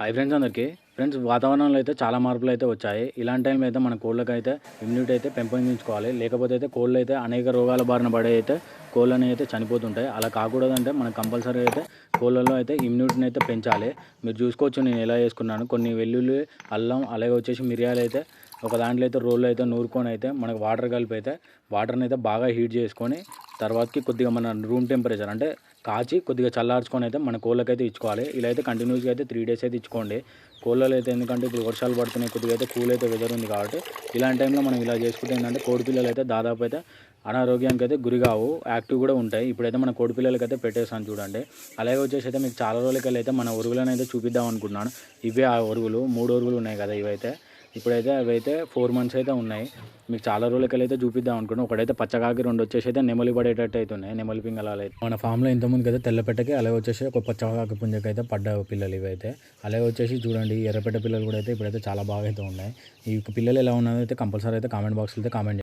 Hi friends అందరికీ. Friends వాతావరణంలో అయితే చాలా మార్పులు అయితే వచ్చాయి. ఇలాంటి టైంలో అయితే మన కోళ్ళకైతే ఇమ్యూనిటీ అయితే పెంపొందించుకోవాలి. లేకపోతే అయితే కోళ్ళు అయితే అనేక రోగాల బారిన పడే అయితే కోళ్ళు అనేవి అయితే చనిపోతుంటాయి. అలా కాకూడదంటే మనం కంపల్సరీ అయితే కోళ్ళల్లో అయితే ఇమ్యూనిటీని అయితే పెంచాలి. మీరు చూసుకోవచ్చు నేను ఎలా చేసుకున్నాను. కొన్ని వెల్లుల్లి అల్లం అలాగే వచ్చేసి మిరియాలు అయితే ఒక దాంట్లో అయితే రోల్లో అయితే నూరుకొని అయితే మనకు వాటర్ కలిపి అయితే వాటర్ని అయితే బాగా హీట్ చేసుకొని తర్వాతకి కొద్దిగా మన రూమ్ టెంపరేచర్ అంటే కాచి కొద్దిగా చల్లార్చుకొని అయితే మన కోళ్ళకైతే ఇచ్చుకోవాలి. ఇలా అయితే కంటిన్యూస్గా అయితే త్రీ డేస్ అయితే ఇచ్చుకోండి. కోళ్ళలో అయితే ఎందుకంటే ఇప్పుడు వర్షాలు పడుతున్నాయి కొద్దిగా అయితే కూల్ అయితే వెదర్ ఉంది కాబట్టి ఇలాంటి టైంలో మనం ఇలా చేసుకుంటే ఏంటంటే కోడి పిల్లలు అయితే దాదాపు అయితే అనారోగ్యానికి అయితే గురి కావు యాక్టివ్ కూడా ఉంటాయి. ఇప్పుడైతే మన కోడి పిల్లలకి అయితే పెట్టేసాను చూడండి. అలాగే వచ్చేసి అయితే మీకు చాలా రోజులకి అయితే మన ఒరుగులను అయితే చూపిద్దాం అనుకుంటున్నాను. ఇవే ఆ ఒరుగులు మూడు ఒరుగులు ఉన్నాయి కదా ఇవైతే. ఇప్పుడైతే అవి అయితే ఫోర్ మంత్స్ అయితే ఉన్నాయి. మీకు చాలా రోజులకి అయితే చూపిద్దాం అనుకున్నాను ఒకటైతే పచ్చకాకి రెండు వచ్చేసి అయితే నెమలి పడేటట్టు అయితే ఉన్నాయి నెమలి పింగళాలు అయితే. మన ఫామ్లో ఇంతకుముందు అయితే తెల్లపెట్టకి అలాగే వచ్చేసి ఒక పచ్చకాకి పుంజకి అయితే పడ్డ పిల్లలు ఇవైతే. అలాగే వచ్చేసి చూడండి ఎర్రపెట్ట పిల్లలు కూడా అయితే ఇప్పుడైతే చాలా బాగా అయితే ఉన్నాయి. ఈ పిల్లలు ఎలా ఉన్నదో అయితే కంపల్సరీ అయితే కామెంట్ బాక్స్లో అయితే కామెంట్